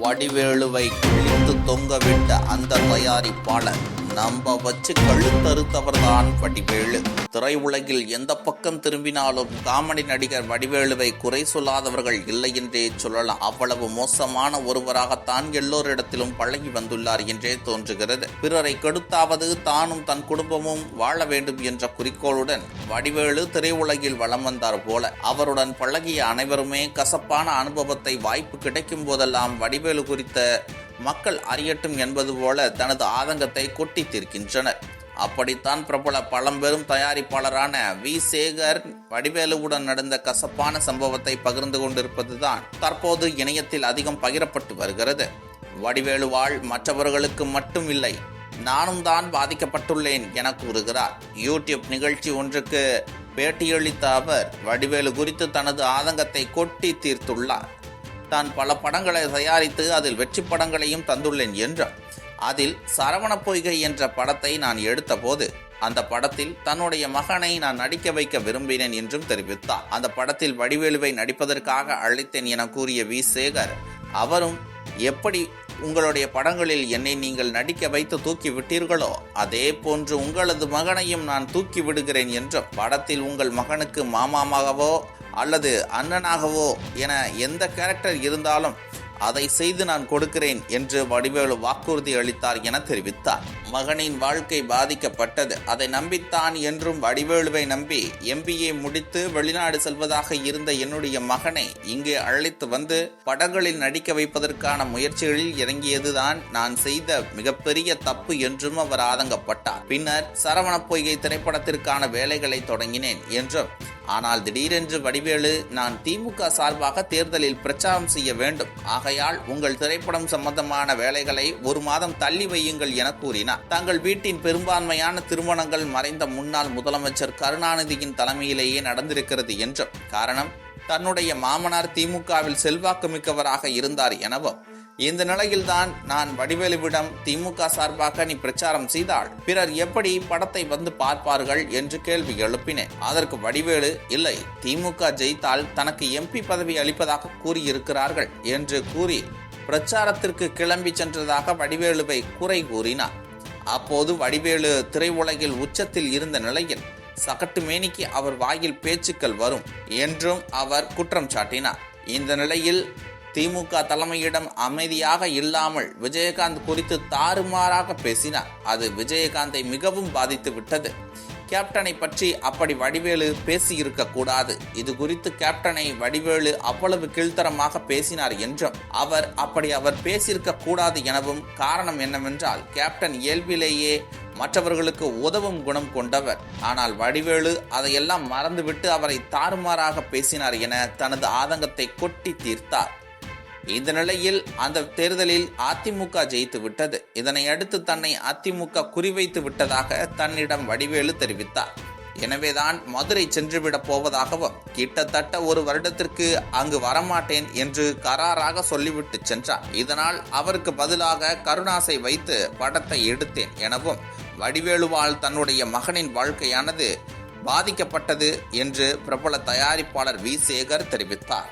வடிவேலுவை கிழித்து தொங்கவிட்ட அந்த தயாரிப்பாளர் நம்ப வச்சு கழுத்தறுத்தவர்தான் வடிவேலு. திரையுலகில் எந்த பக்கம் திரும்பினாலும் காமெடி நடிகர் வடிவேலுவை குறை சொல்லாதவர்கள் இல்லை என்றே சொல்லலாம். அவ்வளவு மோசமான ஒருவராகத்தான் எல்லோரிடத்திலும் பழகி வந்துள்ளார் என்றே தோன்றுகிறது. பிறரை கெடுத்தாவது தானும் தன் குடும்பமும் வாழ வேண்டும் என்ற குறிக்கோளுடன் வடிவேலு திரையுலகில் வலம் வந்தார் போல. அவருடன் பழகிய அனைவருமே கசப்பான அனுபவத்தை வாய்ப்பு கிடைக்கும் போதெல்லாம் வடிவேலு குறித்த மக்கள் அறியட்டும் என்பது போல தனது ஆதங்கத்தை கொட்டி தீர்க்கின்றனர் அப்படித்தான் பிரபல பழம்பெரும் தயாரிப்பாளரான வி. சேகர் வடிவேலுவுடன் நடந்த கசப்பான சம்பவத்தை பகிர்ந்து கொண்டிருப்பதுதான் தற்போது இணையத்தில் அதிகம் பகிரப்பட்டு வருகிறது. வடிவேலுவால் மற்றவர்களுக்கு மட்டும் இல்லை நானும் தான் பாதிக்கப்பட்டுள்ளேன் என கூறுகிறார். யூடியூப் நிகழ்ச்சி ஒன்றுக்கு பேட்டியளித்த அவர் வடிவேலு குறித்து தனது ஆதங்கத்தை கொட்டி தீர்த்துள்ளார். தான் பல படங்களை தயாரித்து அதில் வெற்றி படங்களையும் தந்துள்ளேன் என்றும் அதில் சரவண பொய்கை என்ற படத்தை நான் எடுத்தபோது அந்த படத்தில் தன்னுடைய மகனை நான் நடிக்க வைக்க விரும்பினேன் என்றும் தெரிவித்தார். அந்த படத்தில் வடிவேலுவை நடிப்பதற்காக அழைத்தேன் என கூறிய வி. சேகர் அவரும் எப்படி உங்களுடைய படங்களில் என்னை நீங்கள் நடிக்க வைத்து தூக்கி விட்டீர்களோ அதே போன்று உங்களது மகனையும் நான் தூக்கி விடுகிறேன் என்றும் படத்தில் உங்கள் மகனுக்கு மாமாவாகவோ அல்லது அண்ணனாகவோ என எந்த கேரக்டர் இருந்தாலும் அதை செய்து நான் கொடுக்கிறேன் என்று வடிவேலு வாக்குறுதி அளித்தார் என தெரிவித்தார். மகனின் வாழ்க்கை பாதிக்கப்பட்டது. அதை நம்பித்தான் என்றும் வடிவேலுவை நம்பி எம்பிஏ முடித்து வெளிநாடு செல்வதாக இருந்த என்னுடைய மகனை இங்கே அழைத்து வந்து படங்களில் நடிக்க வைப்பதற்கான முயற்சிகளில் இறங்கியதுதான் நான் செய்த மிகப்பெரிய தப்பு என்றும் அவர் ஆதங்கப்பட்டார். பின்னர் சரவண பொய்கை திரைப்படத்திற்கான வேலைகளை தொடங்கினேன் என்றும் ஆனால் திடீரென்று வடிவேலு நான் திமுக சார்பாக தேர்தலில் பிரச்சாரம் செய்ய வேண்டும். ஆகையால் உங்கள் திரைப்படம் சம்பந்தமான வேலைகளை ஒரு மாதம் தள்ளி வையுங்கள் என கூறினார். தங்கள் வீட்டின் பெரும்பான்மையான திருமணங்கள் மறைந்த முன்னாள் முதலமைச்சர் கருணாநிதியின் தலைமையிலேயே நடந்திருக்கிறது என்றும் காரணம் தன்னுடைய மாமனார் திமுகவில் செல்வாக்கு மிக்கவராக இருந்தார் எனவும் இந்த நிலையில்தான் நான் வடிவேலுவிடம் திமுக சார்பாக நீ பிரச்சாரம் செய்தால் பிறர் எப்படி படத்தை வந்து பார்ப்பார்கள் என்று கேள்வி எழுப்பினேன். அதற்கு வடிவேலு இல்லை திமுக ஜெயித்தால் தனக்கு எம்பி பதவி அளிப்பதாக கூறியிருக்கிறார்கள் என்று கூறி பிரச்சாரத்திற்கு கிளம்பி சென்றதாக வடிவேலுவை குறை கூறினார். அப்போது வடிவேலு திரையுலகில் உச்சத்தில் இருந்த நிலையில் சகட்டு மேனிக்கு அவர் வாயில் பேச்சுக்கள் வரும் என்றும் அவர் குற்றம் சாட்டினார். இந்த நிலையில் திமுக தலைமையிடம் அமைதியாக இல்லாமல் விஜயகாந்த் குறித்து தாறுமாறாக பேசினார். அது விஜயகாந்தை மிகவும் பாதித்து விட்டது. கேப்டனை பற்றி அப்படி வடிவேலு பேசியிருக்க கூடாது. இது குறித்து கேப்டனை வடிவேலு அவ்வளவு கீழ்த்தரமாக பேசினார் என்றும் அவர் அப்படி அவர் பேசியிருக்க கூடாது எனவும் காரணம் என்னவென்றால் கேப்டன் இயல்பிலேயே மற்றவர்களுக்கு உதவும் குணம் கொண்டவர். ஆனால் வடிவேலு அதையெல்லாம் மறந்துவிட்டு அவரை தாறுமாறாக பேசினார் என தனது ஆதங்கத்தை கொட்டி தீர்த்தார். இந்த நிலையில் அந்த தேர்தலில் அதிமுக ஜெயித்து விட்டது. இதனை அடுத்து தன்னை அதிமுக குறிவைத்து விட்டதாக தன்னிடம் வடிவேலு தெரிவித்தார். எனவேதான் மதுரை சென்றுவிடப் போவதாகவும் கிட்டத்தட்ட ஒரு வருடத்திற்கு அங்கு வரமாட்டேன் என்று கராராக சொல்லிவிட்டு சென்றார். இதனால் அவருக்கு பதிலாக கருணாசை வைத்து படத்தை எடுத்தேன் எனவும் வடிவேலுவால் தன்னுடைய மகனின் வாழ்க்கையானது பாதிக்கப்பட்டது என்று பிரபல தயாரிப்பாளர் வி. சேகர் தெரிவித்தார்.